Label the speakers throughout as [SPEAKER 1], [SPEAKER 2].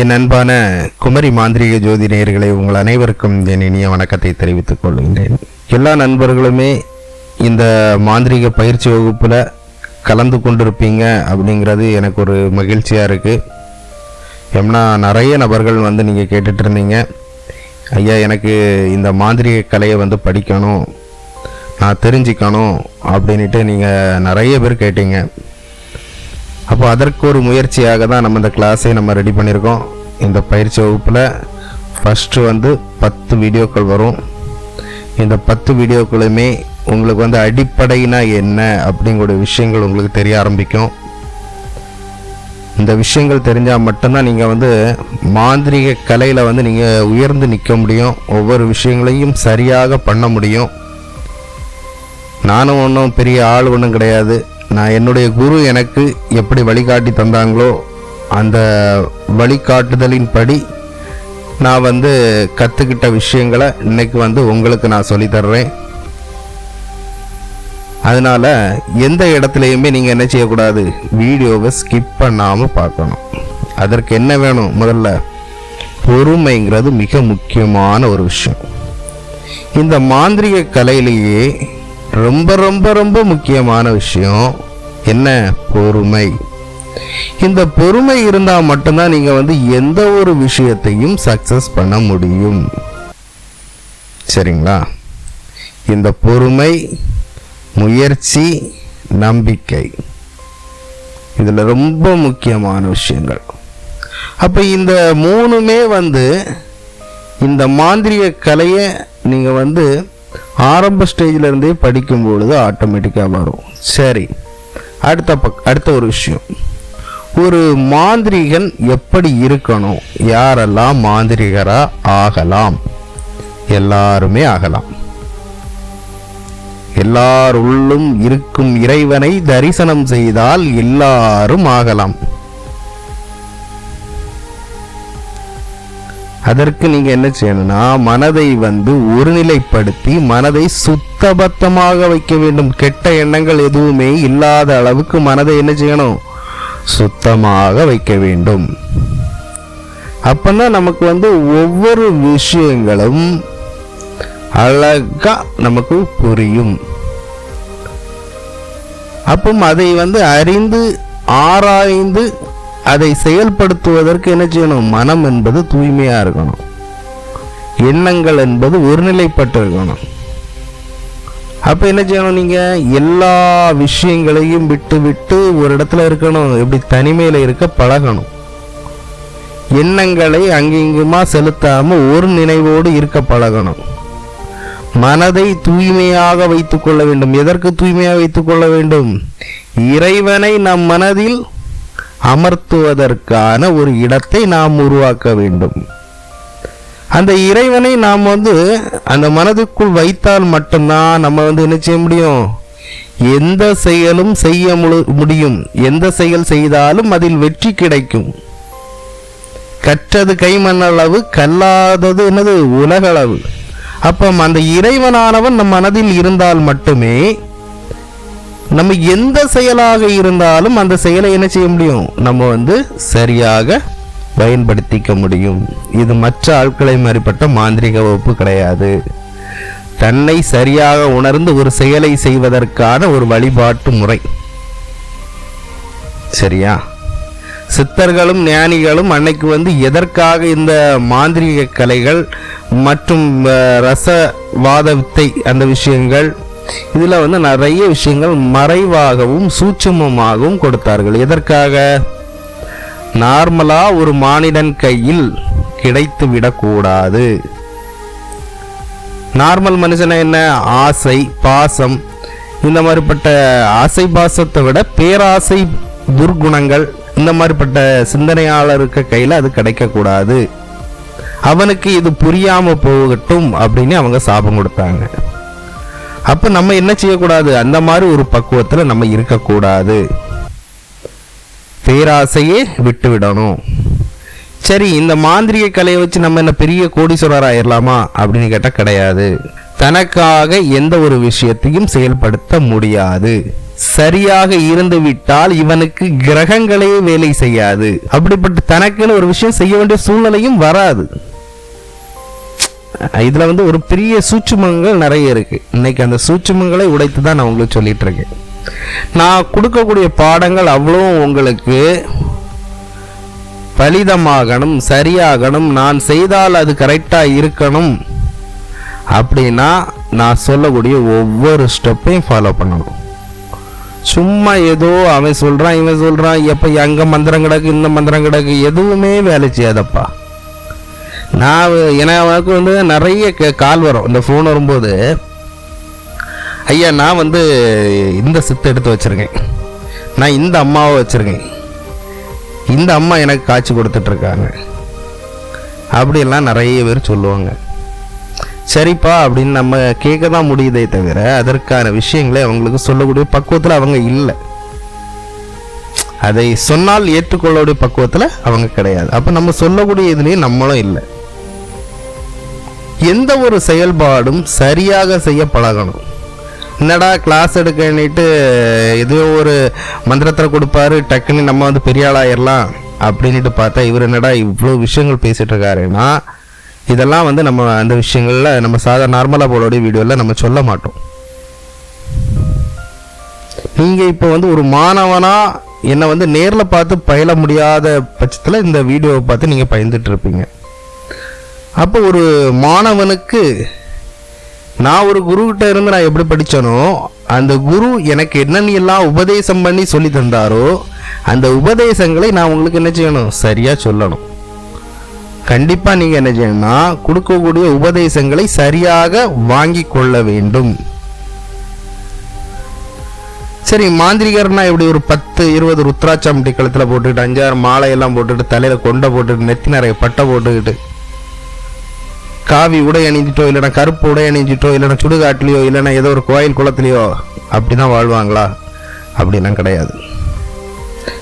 [SPEAKER 1] என் அன்பான குமரி மாந்திரிக ஜோதி நேயர்களை உங்கள் அனைவருக்கும் என் இனிய வணக்கத்தை தெரிவித்துக் கொள்கின்றேன். எல்லா நண்பர்களுமே இந்த மாந்திரிக பயிற்சி வகுப்பில் கலந்து கொண்டிருப்பீங்க அப்படிங்கிறது எனக்கு ஒரு மகிழ்ச்சியாக இருக்குது ஏம்னா நிறைய நபர்கள் வந்து நீங்கள் கேட்டுட்டு இருந்தீங்க. ஐயா எனக்கு இந்த மாந்திரிக கலையை வந்து படிக்கணும் நான் தெரிஞ்சுக்கணும் அப்படின்ட்டு நீங்கள் நிறைய பேர் கேட்டீங்க. அப்போ அதற்கு ஒரு முயற்சியாக தான் நம்ம இந்த கிளாஸை நம்ம ரெடி பண்ணியிருக்கோம். இந்த பயிற்சி வகுப்பில் ஃபஸ்ட்டு வந்து பத்து வீடியோக்கள் வரும். இந்த பத்து வீடியோக்களுமே உங்களுக்கு வந்து அடிப்படைனா என்ன அப்படிங்கிற விஷயங்கள் உங்களுக்கு தெரிய ஆரம்பிக்கும். இந்த விஷயங்கள் தெரிஞ்சால் மட்டும்தான் நீங்கள் வந்து மாந்திரிக கலையில் வந்து நீங்கள் உயர்ந்து நிற்க முடியும். ஒவ்வொரு விஷயங்களையும் சரியாக பண்ண முடியும். நானும் ஒன்றும் பெரிய ஆள் ஒன்றும் கிடையாது. நான் என்னுடைய குரு எனக்கு எப்படி வழிகாட்டி தந்தாங்களோ அந்த வழிகாட்டுதலின்படி நான் வந்து கற்றுக்கிட்ட விஷயங்களை இன்னைக்கு வந்து உங்களுக்கு நான் சொல்லித் தர்றேன் அதனால் எந்த இடத்துலையுமே நீங்கள் என்ன செய்யக்கூடாது? வீடியோவை ஸ்கிப் பண்ணாமல் பார்க்கணும். அதற்கு என்ன வேணும்? முதல்ல பொறுமைங்கிறது மிக முக்கியமான ஒரு விஷயம். இந்த மாந்திரிக கலையிலேயே ரொம்ப ரொம்ப ரொம்ப முக்கியமான விஷயம் என்ன? பொறுமை. இந்த பொறுமை இருந்தால் மட்டும்தான் நீங்கள் வந்து எந்த ஒரு விஷயத்தையும் சக்ஸஸ் பண்ண முடியும். சரிங்களா? இந்த பொறுமை முயற்சி நம்பிக்கை. இதில் ரொம்ப முக்கியமான விஷயங்கள். அப்போ இந்த மூணுமே வந்து இந்த மாந்திரிய கலையை நீங்கள் வந்து ஆரம்ப ஸ்டேஜில் இருந்தே படிக்கும் பொழுது ஆட்டோமேட்டிக்காக வரும். சரி அடுத்த பக் அடுத்த ஒரு விஷயம். ஒரு மாந்திரிகன் எப்படி இருக்கணும்? யாரெல்லாம் மாந்திரிகராக ஆகலாம்? எல்லாருமே ஆகலாம். எல்லாருள்ளும் இருக்கும் இறைவனை தரிசனம் செய்தால் எல்லாரும் ஆகலாம். அதற்கு நீங்க என்ன செய்யணும்னா மனதை வந்து ஒருநிலைப்படுத்தி மனதை சுத்தபத்தமாக வைக்க வேண்டும். கெட்ட எண்ணங்கள் எதுவுமே இல்லாத அளவுக்கு மனதை என்ன செய்யணும்? சுத்தமாக வைக்க வேண்டும். அப்பந்தான் நமக்கு வந்து ஒவ்வொரு விஷயங்களும் அழகா நமக்கு புரியும். அப்போ அதை வந்து அறிந்து ஆராய்ந்து அதை செயல்படுத்துவதற்கு என்ன செய்யணும்? மனம் என்பது தூய்மையாக இருக்கணும். எண்ணங்கள் என்பது ஒருநிலைப்பட்டு இருக்கணும் அப்ப என்ன செய்யணும் நீங்க? எல்லா விஷயங்களையும் விட்டு விட்டு ஒரு இடத்துல இருக்கணும். எப்படி? தனிமையில இருக்க பழகணும். எண்ணங்களை அங்கிங்குமா செலுத்தாம ஒரு நினைவோடு இருக்க பழகணும். மனதை தூய்மையாக வைத்துக் கொள்ள வேண்டும். எதற்கு தூய்மையாக வைத்துக் கொள்ள வேண்டும்? இறைவனை நம் மனதில் அமர்த்துவதற்கான ஒரு இடத்தை நாம் உருவாக்க வேண்டும். அந்த இறைவனை நாம் வந்து அந்த மனதுக்குள் வைத்தால் மட்டும்தான் நம்ம வந்து என்ன செய்ய முடியும்? எந்த செயலும் செய்ய முடியும். எந்த செயல் செய்தாலும் அதில் வெற்றி கிடைக்கும். கற்றது கைமண்ணளவு கல்லாதது என்னது? உலகளவு. அப்போ அந்த இறைவனானவன் நம் மனதில் இருந்தால் மட்டுமே நம்ம எந்த செயலாக இருந்தாலும் அந்த செயலை என்ன செய்ய முடியும்? நம்ம வந்து சரியாக பயன்படுத்திக்க முடியும். இது மற்ற ஆட்களை மாறிப்பட்ட மாந்திரிக வகுப்பு கிடையாது. தன்னை சரியாக உணர்ந்து ஒரு செயலை செய்வதற்கான ஒரு வழிபாட்டு முறை. சரியா? சித்தர்களும் ஞானிகளும் அன்னைக்கு வந்து எதற்காக இந்த மாந்திரீக கலைகள் மற்றும் ரசவாதத்தை ரசவாத வித்தை அந்த விஷயங்கள் இதில் வந்து நிறைய விஷயங்கள் மறைவாகவும் சூட்சமமாகவும் கொடுத்தார்கள். எதற்காக? நார்மலாக ஒரு மானிடன் கையில் கிடைத்து விடக்கூடாது. நார்மல் மனுஷனை என்ன? ஆசை பாசம். இந்த மாதிரிப்பட்ட ஆசை பாசத்தை விட பேராசை துர்குணங்கள் இந்த மாதிரிப்பட்ட சிந்தனையாளருக்கு கையில் அது கிடைக்கக்கூடாது. அவனுக்கு இது புரியாமல் போகட்டும் அப்படின்னு அவங்க சாபம் கொடுத்தாங்க. அப்போ நம்ம என்ன செய்யக்கூடாது? அந்த மாதிரி ஒரு பக்குவத்துல நம்ம இருக்கக்கூடாது. பேராசையே விட்டு விடணும். சரி இந்த மாந்திரிக கலையை வச்சு நம்ம என்ன பெரிய கோடீஸ்வரர் ஆயிரலாமா? அப்படின்னு கேட்டால் கிடையாது. தனக்காக எந்த ஒரு விஷயத்தையும் செயல்படுத்த முடியாது. சரியாக இருந்து விட்டால் இவனுக்கு கிரகங்களே வேலை செய்யாது. அப்படிப்பட்ட தனக்குன்னு ஒரு விஷயம் செய்ய வேண்டிய சூழ்நிலையும் வராது. இதில் வந்து ஒரு பெரிய சூட்சுமங்கள் நிறைய இருக்கு. இன்னைக்கு அந்த சூட்சுமங்களை உடைத்து தான் நான் உங்களுக்கு சொல்லிகிட்டு இருக்கேன் நான் கொடுக்கக்கூடிய பாடங்கள் அவ்வளோ உங்களுக்கு பலிதமாகணும் சரியாகணும் நான் செய்தால் அது கரெக்டாக இருக்கணும் அப்படின்னா நான் சொல்லக்கூடிய ஒவ்வொரு ஸ்டெப்பையும் ஃபாலோ பண்ணணும். சும்மா ஏதோ அவன் சொல்கிறான் இவன் சொல்கிறான் எப்போ அங்கே மந்திரம் கிடக்கு இந்த மந்திரம் கிடக்கு எதுவுமே வேலை செய்யாதப்பா. நான் எனக்கு வந்து நிறைய க- கால் வரும். இந்த ஃபோன் வரும்போது. ஐயா நான் வந்து இந்த சித்தை எடுத்து வச்சிருக்கேன். நான் இந்த அம்மாவை வச்சுருக்கேன். இந்த அம்மா எனக்கு காய்ச்சி கொடுத்துட்ருக்காங்க அப்படியெல்லாம் நிறைய பேர் சொல்லுவாங்க. சரிப்பா அப்படின்னு நம்ம கேட்க தான் முடியுதே தவிர அதற்கான விஷயங்களை அவங்களுக்கு சொல்லக்கூடிய பக்குவத்தில் அவங்க இல்லை. அதை சொன்னால் ஏற்றுக்கொள்ளக்கூடிய பக்குவத்தில் அவங்க கிடையாது. அப்போ நம்ம சொல்லக்கூடிய இதுலேயும் நம்மளும் இல்லை. எந்த ஒரு செயல்பாடும் சரியாக செய்ய பழகணும் என்னடா கிளாஸ் எடுக்கன்னிட்டு ஏதோ ஒரு மந்திரத்தில் கொடுப்பாரு டக்குன்னு நம்ம வந்து பெரிய ஆளாயிடலாம் அப்படின்ட்டு பார்த்தா இவர் என்னடா இவ்வளோ விஷயங்கள் பேசிகிட்டு இருக்காருன்னா இதெல்லாம் வந்து நம்ம அந்த விஷயங்களில் நம்ம சாதா நார்மலாக போலோடைய வீடியோவில் நம்ம சொல்ல மாட்டோம். நீங்கள் இப்போ வந்து ஒரு மாணவனாக என்னை வந்து நேரில் பார்த்து பயில முடியாத பட்சத்தில் இந்த வீடியோவை பார்த்து நீங்கள் பயந்துட்டு இருப்பீங்க. அப்போ ஒரு மாணவனுக்கு நான் ஒரு குருக்கிட்ட இருந்து நான் எப்படி படித்தனோ அந்த குரு எனக்கு என்னென்ன எல்லாம் உபதேசம் பண்ணி சொல்லி தந்தாரோ அந்த உபதேசங்களை நான் உங்களுக்கு என்ன செய்யணும்? சரியாக சொல்லணும். கண்டிப்பாக நீங்கள் என்ன செய்யணும்னா கொடுக்கக்கூடிய உபதேசங்களை சரியாக வாங்கி கொள்ள வேண்டும். சரி மாந்திரிகர்னா இப்படி ஒரு பத்து இருபது ருத்ராட்சாமட்டி கழுத்தில் போட்டுக்கிட்டு அஞ்சாறு மாலையெல்லாம் போட்டுக்கிட்டு தலையில் கொண்டை போட்டுக்கிட்டு நெத்தி நிறைய பட்டை போட்டுக்கிட்டு காவி உடை அணிஞ்சிட்டோ இல்லைன்னா கருப்பு உடை அணிஞ்சிட்டோ இல்லைன்னா சுடுகாட்டிலையோ இல்லைன்னா ஏதோ ஒரு கோயில் குளத்துலையோ அப்படி தான் வாழ்வாங்களா? அப்படிலாம் கிடையாது.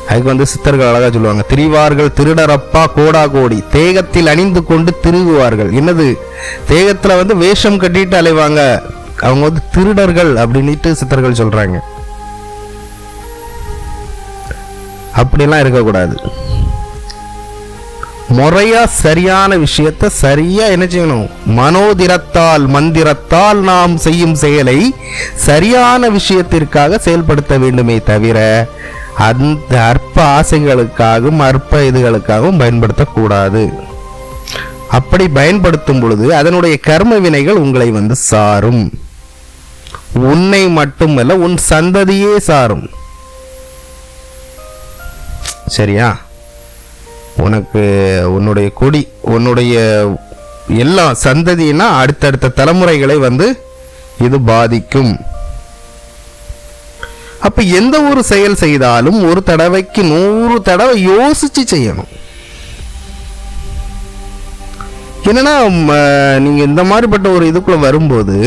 [SPEAKER 1] அதுக்கு வந்து சித்தர்கள் அழகா சொல்லுவாங்க திரிவார்கள் திருடரப்பா கோடா கோடி தேகத்தில் அணிந்து கொண்டு திருகுவார்கள். என்னது? தேகத்தில் வந்து வேஷம் கட்டிட்டு அலைவாங்க. அவங்க வந்து திருடர்கள் அப்படின்ட்டு சித்தர்கள் சொல்றாங்க. அப்படிலாம் இருக்கக்கூடாது. முறையா சரியான விஷயத்தை சரியா என்ன செய்யணும்? மனோதிரத்தால் மந்திரத்தால் நாம் செய்யும் செயலை சரியான விஷயத்திற்காக செயல்படுத்த வேண்டுமே தவிர அந்த அற்ப ஆசைகளுக்காகவும் அற்ப இதுகளுக்காகவும் பயன்படுத்தக்கூடாது. அப்படி பயன்படுத்தும் பொழுது அதனுடைய கர்ம வினைகள் உங்களை வந்து சாரும். உன்னை மட்டுமல்ல உன் சந்ததியே சாரும். சரியா? உனக்கு உன்னுடைய கொடி உன்னுடைய எல்லா சந்ததினா அடுத்தடுத்த தலைமுறைகளை வந்து இது பாதிக்கும். அப்ப எந்த ஒரு செயல் செய்தாலும் ஒரு தடவைக்கு நூறு தடவை யோசிச்சு செய்யணும். என்னன்னா நீங்கள் நீங்க இந்த மாதிரிப்பட்ட ஒரு இதுக்குள்ள வரும்போது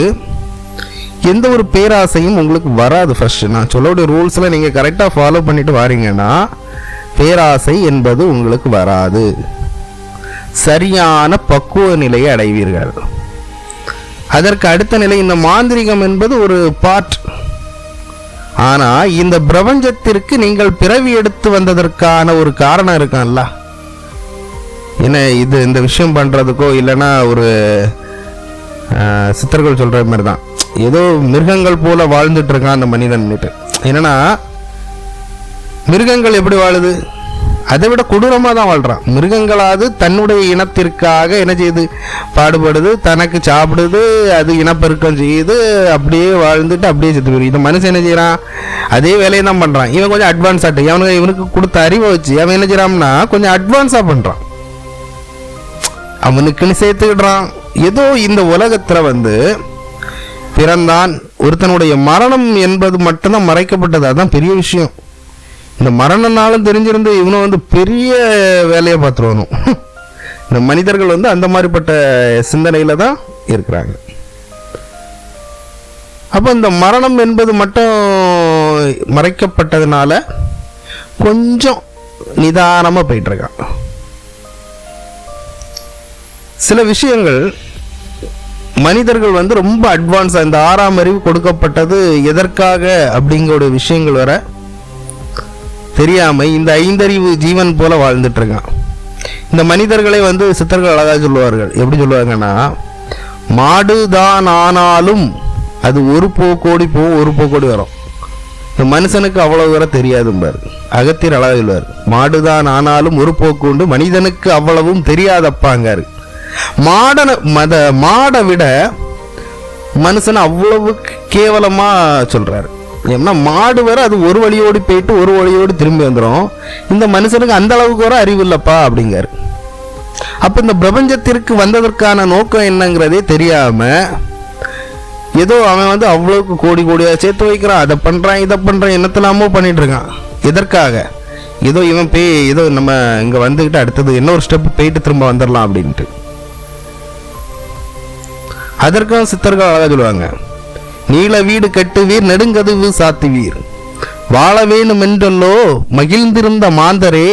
[SPEAKER 1] எந்த ஒரு பேராசையும் உங்களுக்கு வராது ஃபர்ஸ்ட் நான் சொல்லக்கூடிய ரூல்ஸ்ல நீங்க கரெக்டா ஃபாலோ பண்ணிட்டு வாரீங்கன்னா பேராசை என்பது உங்களுக்கு வராது. சரியான பக்குவ நிலையை அடைவீர்கள். அதற்கு அடுத்த நிலை இந்த மாந்திரிகம் என்பது ஒரு பார்ட் ஆனா இந்த பிரபஞ்சத்திற்கு நீங்கள் பிறவி எடுத்து வந்ததற்கான ஒரு காரணம் இருக்கான்ல. என்ன இது இந்த விஷயம் பண்றதுக்கோ இல்லைன்னா ஒரு சித்தர்கள் சொல்ற மாதிரி தான். ஏதோ மிருகங்கள் போல வாழ்ந்துட்டு இருக்கான் அந்த மனிதன் என்னன்னா மிருகங்கள் எப்படி வாழுது? அதை விட கொடூரமாக தான் வாழ்கிறான் மிருகங்களாவது தன்னுடைய இனத்திற்காக என்ன செய்யுது பாடுபடுது தனக்கு சாப்பிடுது அது இனப்பெருக்கம் செய்யுது அப்படியே வாழ்ந்துட்டு அப்படியே செத்து போயிடும் இந்த மனுஷன் என்ன செய்கிறான் அதே வேலையை தான் பண்ணுறான் இவன் கொஞ்சம் அட்வான்ஸ் ஆட்டு இவனுக்கு இவனுக்கு கொடுத்த அறிவை வச்சு அவன் என்ன செய்கிறான்னா கொஞ்சம் அட்வான்ஸாக பண்ணுறான் அவனுக்குன்னு சேர்த்துக்கிடுறான். ஏதோ இந்த உலகத்தில் வந்து பிறந்தான் ஒருத்தனுடைய மரணம் என்பது மட்டும்தான் மறைக்கப்பட்டது. அதுதான் பெரிய விஷயம். இந்த மரணனாலும் தெரிஞ்சிருந்து இவனும் வந்து பெரிய வேலையை பார்த்துருவானும் இந்த மனிதர்கள் வந்து அந்த மாதிரிப்பட்ட சிந்தனையில் தான் இருக்கிறாங்க. அப்போ இந்த மரணம் என்பது மட்டும் மறைக்கப்பட்டதுனால கொஞ்சம் நிதானமாக போயிட்டுருக்கான். சில விஷயங்கள் மனிதர்கள் வந்து ரொம்ப அட்வான்ஸாக இந்த ஆறாம் அறிவு கொடுக்கப்பட்டது எதற்காக அப்படிங்கிற விஷயங்கள் வர தெரியாமல் இந்த ஐந்தறிவு ஜீவன் போல வாழ்ந்துட்டுருக்கான். இந்த மனிதர்களை வந்து சித்தர்கள் அழகாக சொல்லுவார்கள். எப்படி சொல்லுவாங்கன்னா மாடுதான் ஆனாலும் அது ஒரு போக்கோடி போகும் ஒரு போக்கோடி வரும். இந்த மனுஷனுக்கு அவ்வளவு வர தெரியாதும்பார். அகத்தியர் அழகாக சொல்லுவார் மாடுதான் ஆனாலும் ஒரு போக்கு உண்டு மனிதனுக்கு அவ்வளவும் தெரியாதப்பாங்காரு. மாடனை மத மாடை விட மனுஷன் அவ்வளவு கேவலமாக சொல்கிறாரு ஏன்னா மாடு வேற அது ஒரு வழியோடு போயிட்டு ஒரு வழியோடு திரும்பி வந்துடும் இந்த மனுஷனுக்கு அந்த அளவுக்கு வர அறிவு இல்லைப்பா அப்படிங்காரு அப்போ இந்த பிரபஞ்சத்திற்கு வந்ததற்கான நோக்கம் என்னங்கிறதே தெரியாம ஏதோ அவன் வந்து அவ்வளவுக்கு கோடி கோடியாக சேர்த்து வைக்கிறான் அதை பண்ணுறான் இதை பண்ணுறான் என்னத்தெல்லாமோ பண்ணிட்டு இருக்கான். எதற்காக? ஏதோ இவன் போய் ஏதோ நம்ம இங்கே வந்துக்கிட்டு அடுத்தது இன்னொரு ஸ்டெப் போயிட்டு திரும்ப வந்துடலாம் அப்படின்ட்டு. அதற்கும் சித்தர்கள் அழகாக சொல்லுவாங்க. நீல வீடு கட்டுவீர் நெடுங்கதவு சாத்துவீர். வாழ வேணும் என்றல்லோ மகிழ்ந்திருந்த மாந்தரே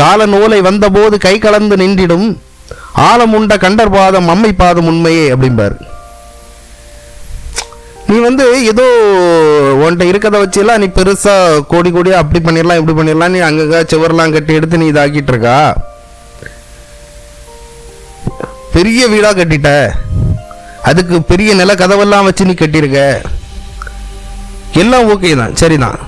[SPEAKER 1] கால நூலை வந்தபோது கை கலந்து நின்றிடும். ஆழம் உண்ட கண்டர் பாதம் அம்மை பாதம் உண்மையே அப்படிம்பார். நீ வந்து ஏதோ உன்கிட்ட இருக்கிறத வச்செல்லாம் நீ பெருசாக கோடி கோடியாக அப்படி பண்ணிடலாம் இப்படி பண்ணிடலாம் நீ அங்கங்க சுவரெல்லாம் கட்டி எடுத்து நீ இதாக்கிட்டு இருக்கா? பெரிய வீடாக கட்டிட்ட. அதுக்கு பெரிய நில கதவெல்லாம் வச்சு நீ கட்டியிருக்க. எல்லாம் ஓகே தான் சரிதான்.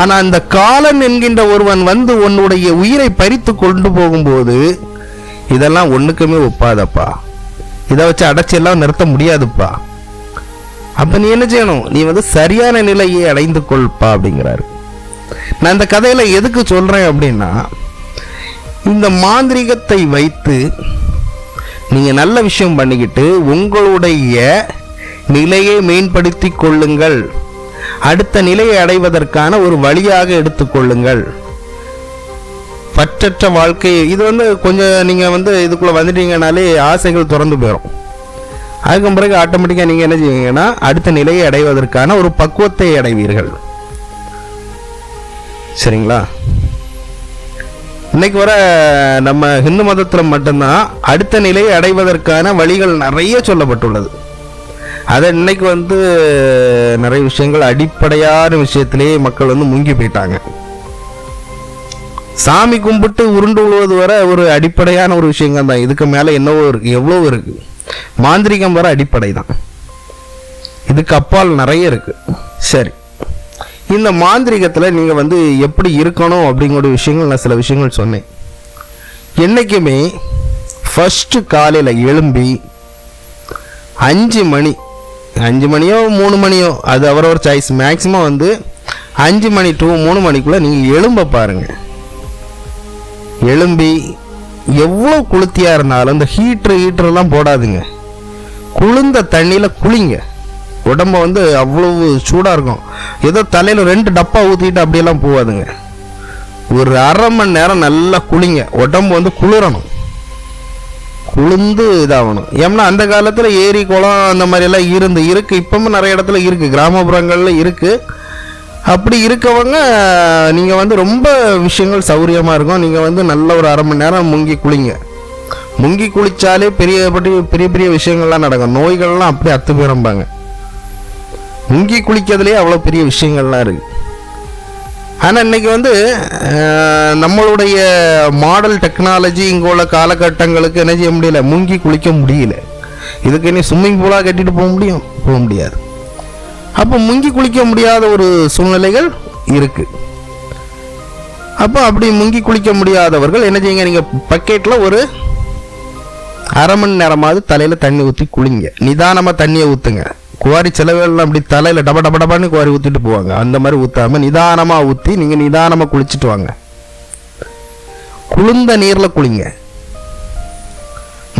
[SPEAKER 1] ஆனால் அந்த காலன் என்கின்ற ஒருவன் வந்து உன்னுடைய உயிரை பறித்து கொண்டு போகும்போது இதெல்லாம் ஒன்றுக்குமே ஒப்பாதப்பா. இதை வச்சு அடைச்செல்லாம் நிறுத்த முடியாதுப்பா. அப்போ நீ என்ன செய்யணும்? நீ வந்து சரியான நிலையை அடைந்து கொள்ப்பா அப்படிங்கிறாரு. நான் இந்த கதையில் எதுக்கு சொல்கிறேன் அப்படின்னா இந்த மாந்திரிகத்தை வைத்து நீங்கள் நல்ல விஷயம் பண்ணிக்கிட்டு உங்களுடைய நிலையை மேம்படுத்தி கொள்ளுங்கள். அடுத்த நிலையை அடைவதற்கான ஒரு வழியாக எடுத்துக்கொள்ளுங்கள் பற்றற்ற வாழ்க்கை இது வந்து கொஞ்சம் நீங்கள் வந்து இதுக்குள்ளே வந்துட்டீங்கனாலே ஆசைகள் திறந்து போயிடும் அதுக்கு பிறகு ஆட்டோமேட்டிக்காக நீங்கள் என்ன செய்வீங்கன்னா அடுத்த நிலையை அடைவதற்கான ஒரு பக்குவத்தை அடைவீர்கள். சரிங்களா? இன்னைக்கு வர நம்ம ஹிந்து மதத்தில் மட்டும்தான் அடுத்த நிலையை அடைவதற்கான வழிகள் நிறைய சொல்லப்பட்டுள்ளது. அதை இன்னைக்கு வந்து நிறைய விஷயங்கள் அடிப்படையான விஷயத்திலேயே மக்கள் வந்து முங்கி போயிட்டாங்க. சாமி கும்பிட்டு உருண்டு விழுவது வர ஒரு அடிப்படையான ஒரு விஷயங்கள் தான். இதுக்கு மேலே என்னவோ இருக்கு எவ்வளோ இருக்கு. மாந்திரிகம் வர அடிப்படை தான் இதுக்கு அப்பால் நிறைய இருக்கு. சரி. இந்த மாந்திரிகத்தில் நீங்கள் வந்து எப்படி இருக்கணும் அப்படிங்கிற விஷயங்கள் நான் சில விஷயங்கள் சொன்னேன். என்றைக்குமே ஃபஸ்ட்டு காலையில் எழும்பி அஞ்சு மணி அஞ்சு மணியோ மூணு மணியோ அது அவரவர் சாய்ஸ் மேக்ஸிமம் வந்து அஞ்சு மணி டு மூணு மணிக்குள்ளே நீங்கள் எழும்ப பாருங்கள் எழும்பி எவ்வளோ குளுத்தியாக இருந்தாலும் இந்த ஹீட்ரு ஹீட்டரெல்லாம் போடாதுங்க. குளிர்ந்த தண்ணியில் குளிங்க. உடம்ப வந்து அவ்வளவு சூடாக இருக்கும். ஏதோ தலையில் ரெண்டு டப்பா ஊற்றிட்டு அப்படியெல்லாம் போகாதுங்க. ஒரு அரை மணி நேரம் நல்லா குளிங்க. உடம்பு வந்து குளிரணும். குளிர்ந்து இதாகணும். ஏன்னா அந்த காலத்தில் ஏரி குளம் அந்த மாதிரியெல்லாம் இருந்து இருக்குது இப்போவும் நிறைய இடத்துல இருக்குது கிராமப்புறங்களில் இருக்குது அப்படி இருக்கவங்க நீங்கள் வந்து ரொம்ப விஷயங்கள் சௌரியமாக இருக்கும். நீங்கள் வந்து நல்ல ஒரு அரை மணி நேரம் முங்கி குளிங்க. முங்கி குளித்தாலே பெரிய பெரிய பெரிய விஷயங்கள்லாம் நடக்கும். நோய்கள்லாம் அப்படியே அத்து போயிரம்பாங்க முங்கி குளிக்கிறதுலேயே அவ்வளோ பெரிய விஷயங்கள்லாம் இருக்கு. ஆனால் இன்னைக்கு வந்து நம்மளுடைய மாடல் டெக்னாலஜி இங்கே உள்ள காலகட்டங்களுக்கு என்ன செய்ய முடியல? முங்கி குளிக்க முடியல. இதுக்கு இனி ஸ்விம்மிங் பூலாக கட்டிட்டு போக முடியும்? போக முடியாது. அப்போ முங்கி குளிக்க முடியாத ஒரு சூழ்நிலைகள் இருக்கு. அப்போ அப்படி முங்கி குளிக்க முடியாதவர்கள் என்ன செய்யுங்க? நீங்கள் பக்கெட்டில் ஒரு அரை மணி நேரமாவது தலையில் தண்ணி ஊற்றி குளிங்க. நிதானமாக தண்ணியை ஊற்றுங்க குவாரி செலவெல்லாம் அப்படி தலையில் டப டப டபான்னு குவாரி ஊற்றிட்டு போவாங்க. அந்த மாதிரி ஊற்றாம நிதானமாக ஊற்றி நீங்கள் நிதானமாக குளிச்சுட்டு வாங்க. குளிர்ந்த நீரில் குளிங்க.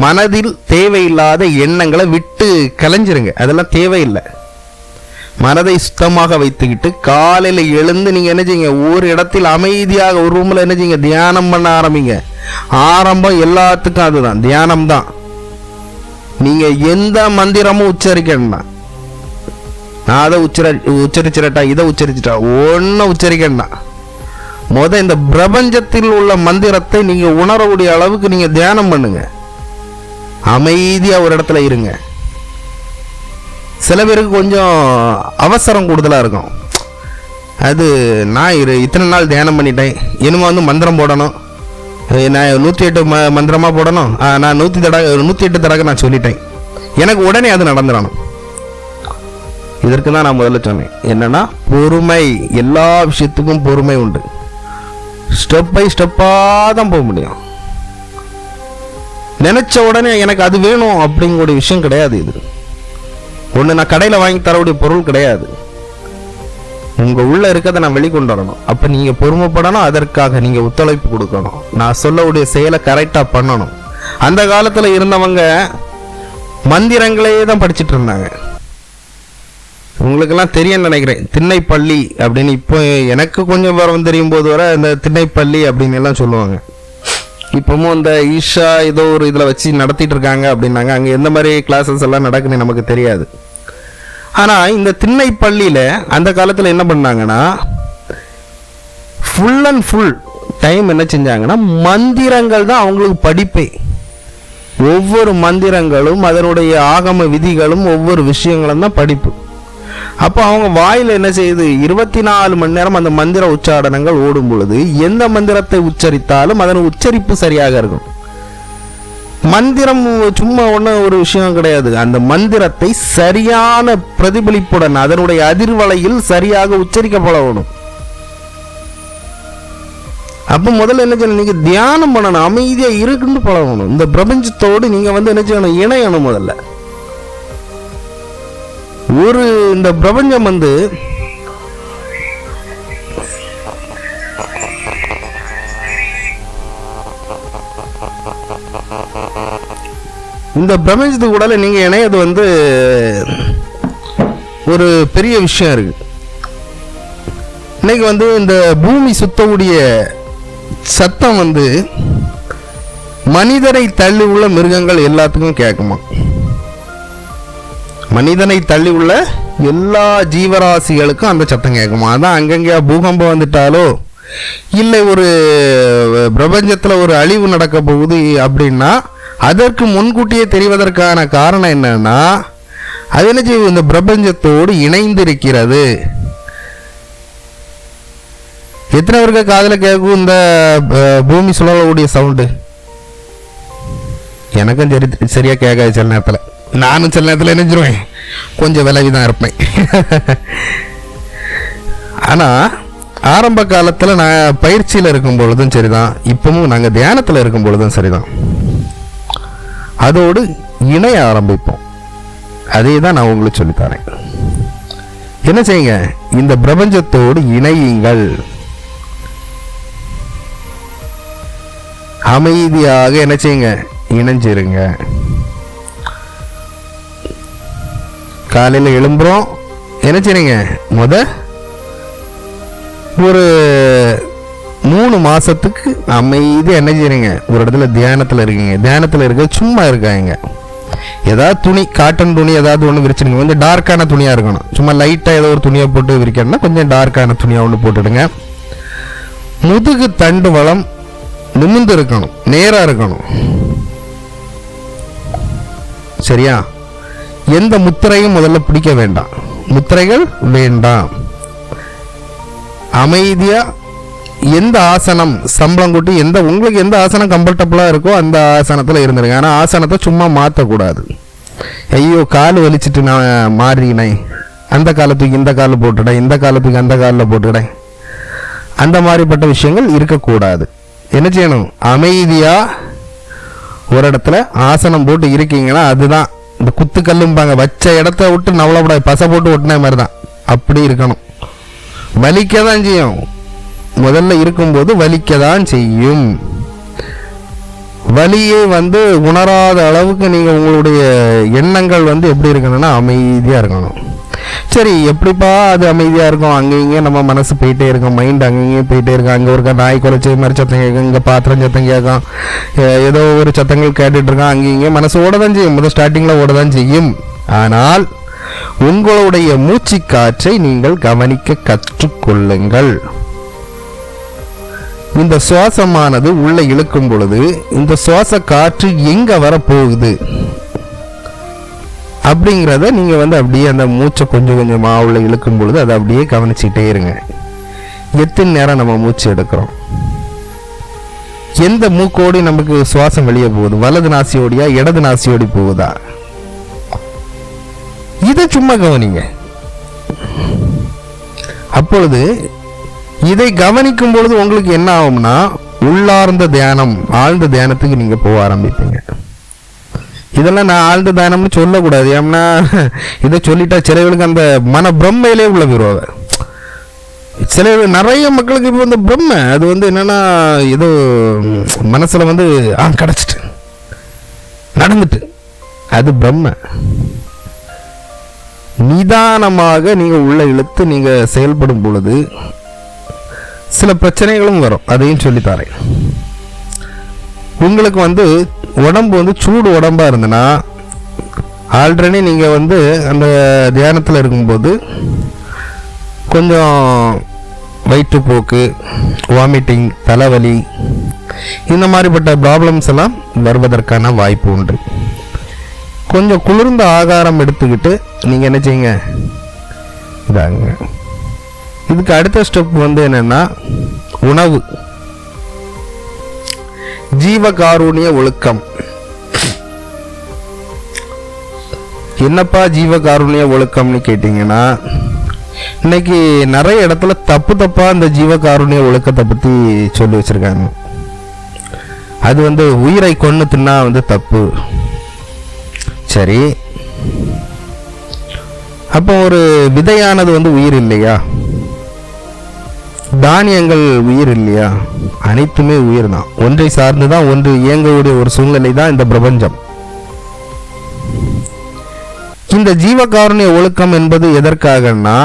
[SPEAKER 1] மனதில் தேவையில்லாத எண்ணங்களை விட்டு கலைஞ்சிருங்க. அதெல்லாம் தேவையில்லை. மனதை சுத்தமாக வைத்துக்கிட்டு காலையில் எழுந்து நீங்கள் என்ன செய்யுங்க? ஒரு இடத்தில் அமைதியாக ஒரு ரூமில் என்ன செய்யுங்க? தியானம் பண்ண ஆரம்பிங்க. ஆரம்பம் எல்லாத்துக்கும் அதுதான். தியானம் தான் நீங்கள் எந்த மந்திரமும் உச்சரிக்கணும்னா நான் அதை உச்சர உச்சரிச்சிரட்டா இதை உச்சரிச்சிட்டா ஒன்றும் உச்சரிக்கண்டா முத இந்த பிரபஞ்சத்தில் உள்ள மந்திரத்தை நீங்கள் உணரக்கூடிய அளவுக்கு நீங்கள் தியானம் பண்ணுங்க. அமைதியாக ஒரு இடத்துல இருங்க. சில பேருக்கு கொஞ்சம் அவசரம் கூடுதலாக இருக்கும். அது நான் இரு இத்தனை நாள் தியானம் பண்ணிட்டேன். இனிமே வந்து மந்திரம் போடணும். நான் நூற்றி எட்டு ம மந்திரமாக போடணும். நான் நூற்றி தடவை நூற்றி எட்டு தடவை நான் சொல்லிட்டேன். எனக்கு உடனே அது நடந்துடணும். இதற்கு தான் நான் முதல்ல சொன்னேன். என்னன்னா பொறுமை எல்லா விஷயத்துக்கும் பொறுமை உண்டு. ஸ்டெப் பை ஸ்டெப்பாக தான் போக முடியும். நினைச்ச உடனே எனக்கு அது வேணும் அப்படிங்கக்கூடிய விஷயம் கிடையாது இது. ஒன்று நான் கடையில் வாங்கி தரக்கூடிய பொருள் கிடையாது. உங்க உள்ள இருக்கிறத நான் வெளிக்கொண்டு வரணும். அப்ப நீங்க பொறுமைப்படணும் அதற்காக நீங்க ஒத்துழைப்பு கொடுக்கணும். நான் சொல்லக்கூடிய செயலை கரெக்டா பண்ணணும். அந்த காலத்துல இருந்தவங்க மந்திரங்களே தான் படிச்சிட்டு இருந்தாங்க. உங்களுக்கெல்லாம் தெரியும்னு நினைக்கிறேன். திண்ணைப்பள்ளி அப்படின்னு இப்போ எனக்கு கொஞ்சம் விவரம் தெரியும் போது வர இந்த திண்ணைப்பள்ளி அப்படின்னு எல்லாம் சொல்லுவாங்க. இப்பவும் இந்த ஈஷா ஏதோ ஒரு இதில் வச்சு நடத்திட்டு இருக்காங்க அப்படின்னாங்க. அங்கே எந்த மாதிரி கிளாஸஸ் எல்லாம் நடக்குன்னு நமக்கு தெரியாது. ஆனால் இந்த திண்ணைப்பள்ளியில் அந்த காலத்தில் என்ன பண்ணாங்கன்னா ஃபுல் அண்ட் ஃபுல் டைம் என்ன செஞ்சாங்கன்னா மந்திரங்கள் தான் அவங்களுக்கு படிப்பே. ஒவ்வொரு மந்திரங்களும் அதனுடைய ஆகம விதிகளும் ஒவ்வொரு விஷயங்களும் தான் படிப்பு. அப்போ அவங்க வாயில் என்ன செய்யுது? இருபத்தி நாலு மணி நேரம் அந்த மந்திர உச்சாடனங்கள் ஓடும் பொழுது எந்த மந்திரத்தை உச்சரித்தாலும் அதன் உச்சரிப்பு சரியாக இருக்கும். மந்திரம் சும்மா ஒன்றும் ஒரு விஷயம் கிடையாது. அந்த மந்திரத்தை சரியான பிரதிபலிப்புடன் அதனுடைய அதிர்வலையில் சரியாக உச்சரிக்கப்படணும். அப்போ முதல்ல என்ன செய்யணும்? நீங்க தியானம் பண்ணணும் அமைதியா இருக்குன்னு பழகணும். இந்த பிரபஞ்சத்தோடு நீங்க வந்து என்ன செய்யணும்? இணையணும் முதல்ல. ஒரு இந்த பிரபஞ்சம் வந்து இந்த பிரபஞ்சத்துக்கு கூட நீங்க இணையது வந்து ஒரு பெரிய விஷயம் இருக்கு. இன்னைக்கு வந்து இந்த பூமி சுத்தக்கூடிய சத்தம் வந்து மனிதரை தள்ளி உள்ள மிருகங்கள் எல்லாத்துக்கும் கேட்குமா? மனிதனை தள்ளி உள்ள எல்லா ஜீவராசிகளுக்கும் அந்த சத்தம் கேட்குமா? அதான் அங்கங்கே பூகம்பம் வந்துட்டாலோ? இல்லை ஒரு பிரபஞ்சத்தில் ஒரு அழிவு நடக்க போகுது அப்படின்னா அதற்கு முன்கூட்டியே தெரிவதற்கான காரணம் என்னன்னா அது என்ன செய்யும் இந்த பிரபஞ்சத்தோடு இணைந்திருக்கிறது. எத்தனை பேருக்கு காதில் கேட்கும் இந்த பூமி சுழலக்கூடிய சவுண்டு? எனக்கும் சரி சரியா கேட்காது சில நேரத்தில். நானும் சில நேரத்தில் நினைஞ்சிருவேன். கொஞ்சம் விலகி தான் இருப்பேன். ஆனால் ஆரம்ப காலத்தில் நான் பயிற்சியில் இருக்கும் பொழுதும் சரி தான் இப்பவும் நாங்கள் தியானத்தில் இருக்கும் பொழுதும் சரி தான் அதோடு இணைய ஆரம்பிப்போம். அதே தான் நான் உங்களுக்கு சொல்லித்தரேன் என்ன செய்யுங்க? இந்த பிரபஞ்சத்தோடு இணையுங்கள். அமைதியாக என்ன செய்யுங்க? இணைஞ்சிருங்க. காலையில் எழும்புறோம். என்ன செய்றீங்க? முத ஒரு மூணு மாதத்துக்கு அமைதியாக என்ன செய்றீங்க? ஒரு இடத்துல தியானத்தில் இருக்கீங்க. தியானத்தில் இருக்க சும்மா இருக்காங்க. ஏதாவது துணி காட்டன் துணி ஏதாவது ஒன்று விரிச்சிடுங்க. கொஞ்சம் டார்க்கான துணியாக இருக்கணும். சும்மா லைட்டாக ஏதோ ஒரு துணியை போட்டு விரிக்கணும்னா கொஞ்சம் டார்க்கான துணியாக ஒன்று போட்டுடுங்க. முதுகு தண்டு வளம் நிமிர்ந்து இருக்கணும். நேராக இருக்கணும். சரியா? எந்த முத்திரையும் முதல்ல பிடிக்க வேண்டாம். முத்திரைகள் வேண்டாம். அமைதியா எந்த ஆசனம் சம்பளம் கூட்டி எந்த உங்களுக்கு எந்த ஆசனம் கம்ஃபர்டபுளாக இருக்கோ அந்த ஆசனத்தில் இருந்துருங்க. ஆனால் ஆசனத்தை சும்மா மாற்றக்கூடாது ஐயோ கால் வலிச்சிட்டு நான் மாறினேன் அந்த காலத்துக்கு இந்த காலில் போட்டுடேன் இந்த காலத்துக்கு அந்த காலில் போட்டுடேன். அந்த மாதிரிப்பட்ட விஷயங்கள் இருக்கக்கூடாது. என்ன செய்யணும்? அமைதியாக ஒரு இடத்துல ஆசனம் போட்டு இருக்கீங்கன்னா அதுதான் இந்த குத்துக்கல்லும்பாங்க வச்ச இடத்த விட்டு நவளப்படாது பசை போட்டு ஒட்டின மாதிரி தான். அப்படி இருக்கணும். வலிக்க தான் செய்யும். முதல்ல இருக்கும்போது வலிக்க தான் செய்யும். வலியை வந்து உணராத அளவுக்கு நீங்கள் உங்களுடைய எண்ணங்கள் வந்து எப்படி இருக்கணும்னா அமைதியாக இருக்கணும். சரி எப்படிப்பா அது அமைதியாக இருக்கும்? அங்கே இங்கே நம்ம மனசு போயிட்டே இருக்கும். மைண்ட் அங்கேயும் போயிட்டே இருக்கும். அங்கே ஒரு நாய் குறைச்சி மாதிரி சத்தம் கேட்கும் இங்கே பாத்திரம் சத்தம் கேட்கும் ஏதோ ஒரு சத்தங்கள் கேட்டுட்டு இருக்கான். அங்கே இங்கே மனசு ஓட தான் செய்யும். முதல் ஸ்டார்டிங்கில் ஓட தான் செய்யும். ஆனால் உங்களுடைய மூச்சு காற்றை நீங்கள் கவனிக்க கற்றுக்கொள்ளுங்கள். இந்த சுவாசமானது உள்ளே இழுக்கும் பொழுது இந்த சுவாச காற்று எங்கே வரப்போகுது? அப்படிங்கிறத நீங்கள் வந்து அப்படியே அந்த மூச்சை கொஞ்சம் கொஞ்சமாக உள்ள இழுக்கும் பொழுது அதை அப்படியே கவனிச்சுக்கிட்டே இருங்க. எத்தனை நேரம் நம்ம மூச்சு எடுக்கிறோம்? எந்த மூக்கோடி நமக்கு சுவாசம் வெளியே போகுது? வலது நாசியோடியா இடது நாசியோடி போகுதா? இதை சும்மா கவனிங்க. அப்பொழுது இதை கவனிக்கும் பொழுது உங்களுக்கு என்ன ஆகும்னா உள்ளார்ந்த தியானம் ஆழ்ந்த தியானத்துக்கு நீங்க போக ஆரம்பிப்பீங்க. இதெல்லாம் நான் ஆழ்ந்த தானம்னு சொல்லக்கூடாது. ஏன்னா இதை சொல்லிட்டா சிலவர்களுக்கு அந்த மன பிரம்மையிலே உள்ள போயிடுவாங்க சில நிறைய மக்களுக்கு இப்போ இந்த பிரம்மை. அது வந்து என்னன்னா ஏதோ மனசில் வந்து ஆ கிடச்சிட்டு நடந்துட்டு. அது பிரம்மை. நிதானமாக நீங்கள் உள்ள இழுத்து நீங்கள் செயல்படும் பொழுது சில பிரச்சனைகளும் வரும். அதையும் சொல்லித்தாரேன் உங்களுக்கு வந்து உடம்பு வந்து சூடு உடம்பாக இருந்ததுன்னா ஆல்ரெடி நீங்கள் வந்து அந்த தியானத்தில் இருக்கும்போது கொஞ்சம் வயிற்றுப்போக்கு வாமிட்டிங் தலைவலி இந்த மாதிரிப்பட்ட ப்ராப்ளம்ஸ் எல்லாம் வருவதற்கான வாய்ப்பு உண்டு. கொஞ்சம் குளிர்ந்த ஆகாரம் எடுத்துக்கிட்டு நீங்கள் என்ன செய்யுங்க? இதாங்க. இதுக்கு அடுத்த ஸ்டெப் வந்து என்னென்னா உணவு. ஜீவகாருண்ய ஒழுக்கம். என்னப்பா ஜீவகாருண்ய ஒழுக்கம்னு கேட்டிங்கன்னா இன்னைக்கு நிறைய இடத்துல தப்பு தப்பா இந்த ஜீவகாருண்ய ஒழுக்கத்தை பற்றி சொல்லி வச்சிருக்காங்க. அது வந்து உயிரை கொண்டு தின்னா வந்து தப்பு. சரி. அப்போ ஒரு விதையானது வந்து உயிர் இல்லையா? தானியங்கள் உயிர் இல்லையா? அனைத்துமே உயிர் தான் ஒன்றை சார்ந்து தான் ஒன்று இயங்கக்கூடிய ஒரு சூழ்நிலை தான் இந்த பிரபஞ்சம். இந்த ஜீவகாருண்ய ஒழுக்கம் என்பது எதற்காகன்னா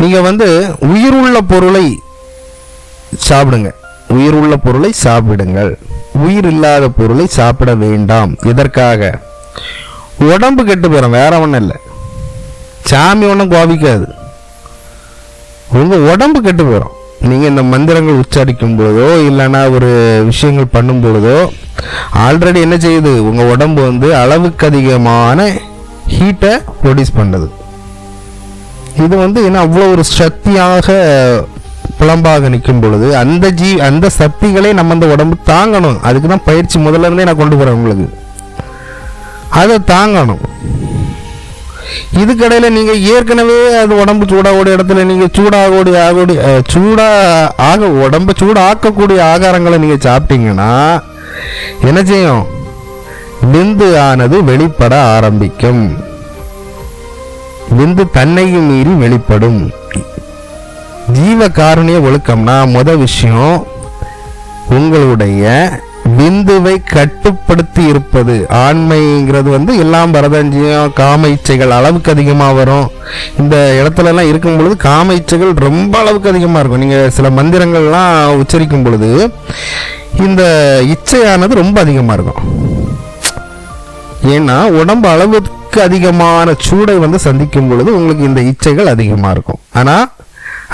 [SPEAKER 1] நீங்க வந்து உயிருள்ள பொருளை சாப்பிடுங்க. உயிருள்ள பொருளை சாப்பிடுங்கள். உயிர் இல்லாத பொருளை சாப்பிட வேண்டாம். எதற்காக? உடம்பு கெட்டு போயிடும் வேற ஒன்றும் இல்லை. சாமி ஒன்றும் கோபிக்காது. உங்க உடம்பு கெட்டு போயிடும் நீங்கள் இந்த மந்திரங்கள் உச்சரிக்கும் பொழுதோ இல்லைன்னா ஒரு விஷயங்கள் பண்ணும் பொழுதோ ஆல்ரெடி என்ன செய்யுது? உங்கள் உடம்பு வந்து அளவுக்கு அதிகமான ஹீட்டை ப்ரொடியூஸ் பண்ணுது இது வந்து என்ன அவ்வளோ ஒரு சக்தியாக புலம்பாக நிற்கும் பொழுது அந்த ஜீ அந்த சக்திகளை நம்ம அந்த உடம்பு தாங்கணும். அதுக்கு தான் பயிற்சி முதல்ல இருந்தே நான் கொண்டு போகிறேன் உங்களுக்கு. அதை தாங்கணும். இதுக்கடையில் நீங்கள் ஏற்கனவே அது உடம்பு சூடாகக்கூடிய இடத்துல நீங்கள் சூடாகக்கூடிய ஆகக்கூடிய சூடாக ஆக உடம்பு சூடாக்கக்கூடிய ஆகாரங்களை நீங்கள் சாப்பிட்டீங்கன்னா என்ன செய்யும்? விந்து ஆனது வெளிப்பட ஆரம்பிக்கும். விந்து தன்னையும் மீறி வெளிப்படும். ஜீவ காரணிய ஒழுக்கம்னா முத விஷயம் உங்களுடைய விந்துவை கட்டுப்படுத்தி இருப்பது ஆண்மைங்கிறது வந்து எல்லாம் பரதஞ்சியம் காம இச்சைகள் அளவுக்கு அதிகமாக வரும். இந்த இடத்துலலாம் இருக்கும் பொழுது காம இச்சைகள் ரொம்ப அளவுக்கு அதிகமாக இருக்கும். நீங்கள் சில மந்திரங்கள்லாம் உச்சரிக்கும் பொழுது இந்த இச்சையானது ரொம்ப அதிகமாக இருக்கும். ஏன்னா உடம்பு அளவுக்கு அதிகமான சூடை வந்து சந்திக்கும் பொழுது உங்களுக்கு இந்த இச்சைகள் அதிகமாக இருக்கும். ஆனால்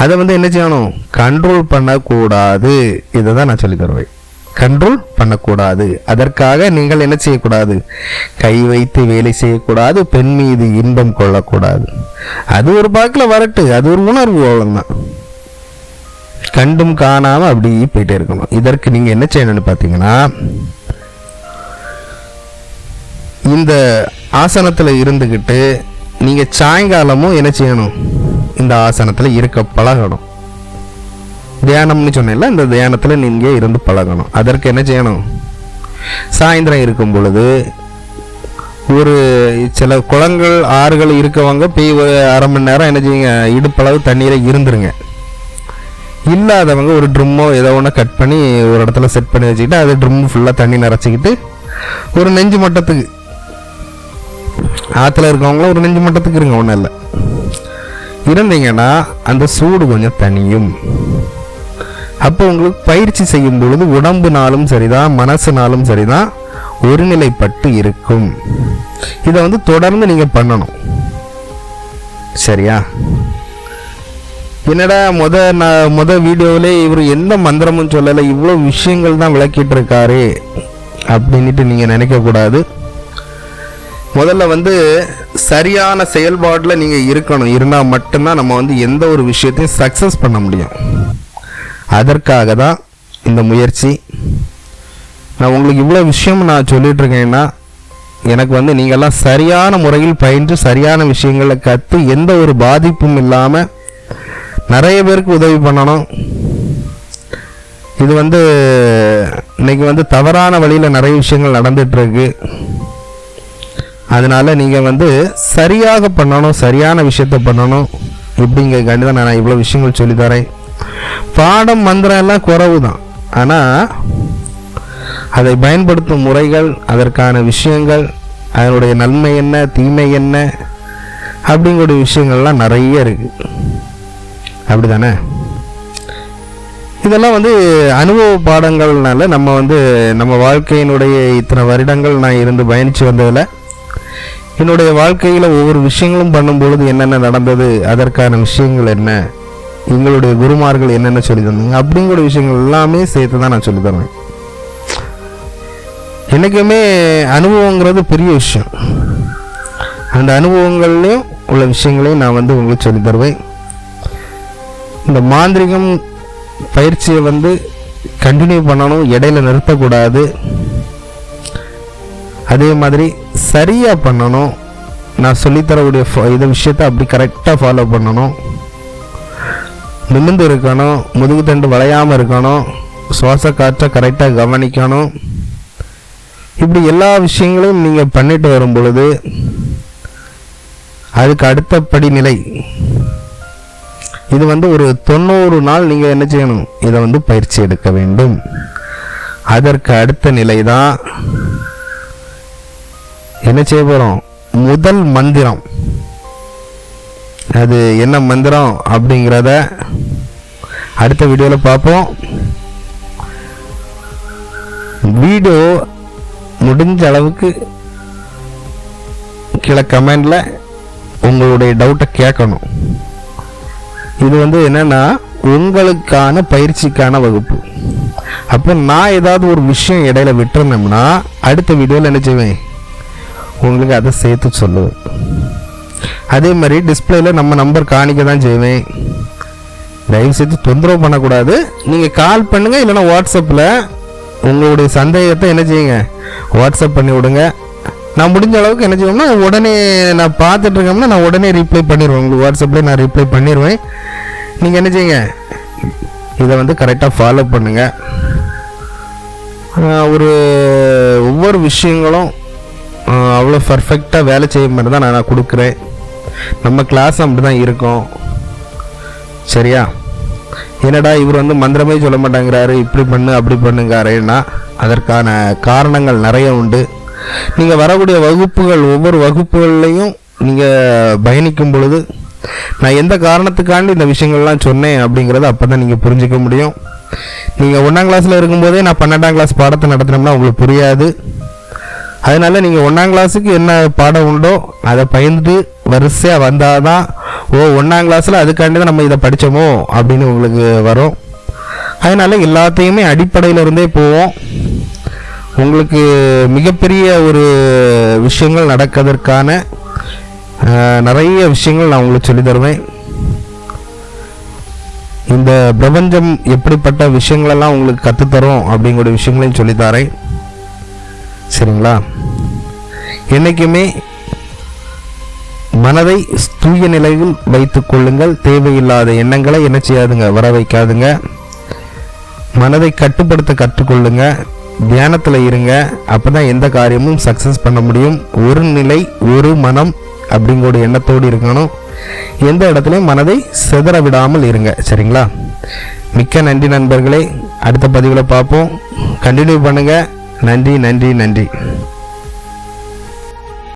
[SPEAKER 1] அதை வந்து என்ன செய்யணும்? கண்ட்ரோல் பண்ணக்கூடாது. இதை தான் நான் சொல்லி தருவேன். கண்ட்ரோல் பண்ணக்கூடாது. அதற்காக நீங்கள் என்ன செய்யக்கூடாது? கை வைத்து வேலை செய்யக்கூடாது பெண் மீது இன்பம் கொள்ளக்கூடாது. அது ஒரு பாக்கில் வரட்டு அது ஒரு உணர்வு அவ்வளோதான் கண்டும் காணாமல் அப்படி போயிட்டே இருக்கணும். இதற்கு நீங்கள் என்ன செய்யணும்னு பார்த்தீங்கன்னா இந்த ஆசனத்தில் இருந்துக்கிட்டு நீங்கள் சாயங்காலமும் என்ன செய்யணும்? இந்த ஆசனத்தில் இருக்க பழகணும். தியானம்னு சொன்னேன்ல இந்த தியானத்தில் நீங்கள் இருந்து பழகணும். அதற்கு என்ன செய்யணும்? சாயந்தரம் இருக்கும் பொழுது ஒரு சில குளங்கள் ஆறுகள் இருக்கவங்க போய் ஒரு அரை மணி நேரம் என்ன செய்யுங்க இடுப்பளவு தண்ணீரை இருந்துருங்க. இல்லாதவங்க ஒரு ட்ரம்மோ ஏதோ ஒன்று கட் பண்ணி ஒரு இடத்துல செட் பண்ணி வச்சுக்கிட்டு அது ட்ரம் ஃபுல்லாக தண்ணி நிறச்சிக்கிட்டு ஒரு நெஞ்சு மட்டத்துக்கு ஆற்றுல இருக்கவங்களும் ஒரு நெஞ்சு மட்டத்துக்கு இருங்க ஒன்றும் இல்லை. இருந்தீங்கன்னா அந்த சூடு கொஞ்சம் தனியும் அப்போ உங்களுக்கு பயிற்சி செய்யும் பொழுது உடம்புனாலும் சரிதான் மனசுனாலும் சரிதான் ஒருநிலைப்பட்டு இருக்கும். இதை வந்து தொடர்ந்து நீங்கள் பண்ணணும். சரியா? என்னடா முத நான் முத வீடியோவிலே இவர் எந்த மந்திரமும் சொல்லலை இவ்வளோ விஷயங்கள் தான் விளக்கிட்டு இருக்காரு அப்படின்ட்டு நீங்கள் நினைக்கக்கூடாது. முதல்ல வந்து சரியான செயல்பாட்டில் நீங்கள் இருக்கணும். இருந்தால் மட்டும்தான் நம்ம வந்து எந்த ஒரு விஷயத்தையும் சக்ஸஸ் பண்ண முடியும். அதற்காக தான் இந்த முயற்சி. நான் உங்களுக்கு இவ்வளோ விஷயம் நான் சொல்லிட்டு இருக்கேன்னா எனக்கு வந்து நீங்கள்லாம் சரியான முறையில் பயின்று சரியான விஷயங்களை கற்று எந்த ஒரு பாதிப்பும் இல்லாமல் நிறைய பேருக்கு உதவி பண்ணணும். இது வந்து இன்னைக்கு வந்து தவறான வழியில் நிறைய விஷயங்கள் நடந்துகிட்ருக்கு அதனால் நீங்கள் வந்து சரியாக பண்ணணும் சரியான விஷயத்த பண்ணணும். இப்படிங்கிறதுக்காண்டி தான் நான் இவ்வளோ விஷயங்கள் சொல்லித் தரேன் பாடம் மந்திரம் எல்லாம் குறவு தான் ஆனால் அதை பயன்படுத்தும் முறைகள் அதற்கான விஷயங்கள் அதனுடைய நன்மை என்ன தீமை என்ன அப்படிங்கிற விஷயங்கள்லாம் நிறைய இருக்குது அப்படி தானே இதெல்லாம் வந்து அனுபவ பாடங்கள்னால நம்ம வந்து நம்ம வாழ்க்கையினுடைய இத்தனை வருடங்கள் நான் இருந்து பயணித்து வந்ததில் என்னுடைய வாழ்க்கையில் ஒவ்வொரு விஷயங்களும் பண்ணும்பொழுது என்னென்ன நடந்தது அதற்கான விஷயங்கள் என்ன எங்களுடைய குருமார்கள் என்னென்ன சொல்லி தந்தாங்க? அப்படிங்கிற விஷயங்கள் எல்லாமே சேர்த்து தான் நான் சொல்லி தருவேன். என்றைக்குமே அனுபவங்கிறது பெரிய விஷயம். அந்த அனுபவங்கள்லையும் உள்ள விஷயங்களையும் நான் வந்து உங்களுக்கு சொல்லி தருவேன். இந்த மாந்திரிகம் பயிற்சியை வந்து கண்டினியூ பண்ணணும் இடையில நிறுத்தக்கூடாது. அதே மாதிரி சரியாக பண்ணணும். நான் சொல்லித்தரக்கூடிய ஃப- இந்த விஷயத்தை அப்படி கரெக்டாக ஃபாலோ பண்ணணும். நிமிர்ந்து இருக்கணும் முதுகு தண்டு வளையாமல் இருக்கணும் சுவாச காற்றை கரெக்டாக கவனிக்கணும். இப்படி எல்லா விஷயங்களையும் நீங்கள் பண்ணிட்டு வரும் பொழுது அதுக்கு அடுத்த படிநிலை இது வந்து ஒரு தொண்ணூறு நாள் நீங்கள் என்ன செய்யணும்? இதை வந்து பயிற்சி எடுக்க வேண்டும். அதற்கு அடுத்த நிலை தான் என்ன செய்ய போகிறோம் முதல் மந்திரம். அது என்ன மந்திரம் அப்படிங்கிறத அடுத்த வீடியோவில் பார்ப்போம். வீடியோ முடிஞ்ச அளவுக்கு கீழே கமெண்டில் உங்களுடைய டவுட்டை கேட்கணும். இது வந்து என்னென்னா உங்களுக்கான பயிற்சிக்கான வகுப்பு. அப்போ நான் ஏதாவது ஒரு விஷயம் இடையில விட்டுருந்தோம்னா அடுத்த வீடியோவில் என்ன செய்வேன்? உங்களுக்கு அதை சேர்த்து சொல்லுவேன். அதே மாதிரி டிஸ்பிளேல நம்ம நம்பர் காணிக்க தான் செய்வேன். தயவு செய்து தொந்தரவு பண்ணக்கூடாது. நீங்கள் கால் பண்ணுங்க இல்லைன்னா வாட்ஸ்அப்பில் உங்களுடைய சந்தேகத்தை என்ன செய்யுங்க? வாட்ஸ்அப் பண்ணி விடுங்க. நான் முடிஞ்ச அளவுக்கு என்ன செய்வோம்னா உடனே நான் பார்த்துட்டு இருக்கோம்னா நான் உடனே ரிப்ளை பண்ணிடுவேன் உங்களுக்கு வாட்ஸ்அப்பில் நான் ரிப்ளை பண்ணிடுவேன் நீங்கள் என்ன செய்யுங்க? இதை வந்து கரெக்டாக ஃபாலோ பண்ணுங்கள் ஒரு ஒவ்வொரு விஷயங்களும் அவ்வளோ பர்ஃபெக்டாக வேலை செய்ய மாதிரி தான் நான் கொடுக்குறேன். நம்ம கிளாஸ் அப்படி தான் இருக்கும். சரியா? என்னடா இவர் வந்து மந்திரமே சொல்ல மாட்டேங்கிறாரு இப்படி பண்ணு அப்படி பண்ணுங்கிறாருன்னா அதற்கான காரணங்கள் நிறைய உண்டு. நீங்கள் வரக்கூடிய வகுப்புகள் ஒவ்வொரு வகுப்புகள்லையும் நீங்கள் பயணிக்கும் பொழுது நான் எந்த காரணத்துக்காண்டி இந்த விஷயங்கள்லாம் சொன்னேன் அப்படிங்கிறத அப்போ தான் நீங்கள் புரிஞ்சிக்க முடியும். நீங்கள் ஒன்றாம் கிளாஸில் இருக்கும்போதே நான் பன்னெண்டாம் கிளாஸ் பாடத்தை நடத்தினோம்னா உங்களுக்கு புரியாது. அதனால நீங்கள் ஒன்றாம் கிளாஸுக்கு என்ன பாடம் உண்டோ அதை பயந்துட்டு வரிசையாக வந்தால் தான் ஓ ஒன்றாம் கிளாஸில் அதுக்காண்டி தான் நம்ம இதை படித்தோமோ அப்படின்னு உங்களுக்கு வரும். அதனால எல்லாத்தையுமே அடிப்படையில் இருந்தே போவோம். உங்களுக்கு மிகப்பெரிய ஒரு விஷயங்கள் நடக்கிறதற்கான நிறைய விஷயங்கள் நான் உங்களுக்கு சொல்லி தருவேன். இந்த பிரபஞ்சம் எப்படிப்பட்ட விஷயங்களெல்லாம் உங்களுக்கு கற்றுத்தரும் அப்படிங்கிற விஷயங்களையும் சொல்லித்தரேன் சரிங்களா? என்றைக்குமே மனதை தூய நிலையில் வைத்துக் கொள்ளுங்கள். தேவையில்லாத எண்ணங்களை என்ன செய்யாதுங்க வர வைக்காதுங்க மனதை கட்டுப்படுத்த கற்றுக்கொள்ளுங்க. தியானத்தில் இருங்க. அப்போ தான் எந்த காரியமும் சக்ஸஸ் பண்ண முடியும். ஒரு நிலை ஒரு மனம் அப்படிங்கிற எண்ணத்தோடு இருக்கணும். எந்த இடத்துலையும் மனதை சிதற விடாமல் இருங்க. சரிங்களா? மிக்க நன்றி நண்பர்களே. அடுத்த பதிவில் பார்ப்போம். கண்டினியூ பண்ணுங்கள் நன்றி நன்றி நன்றி.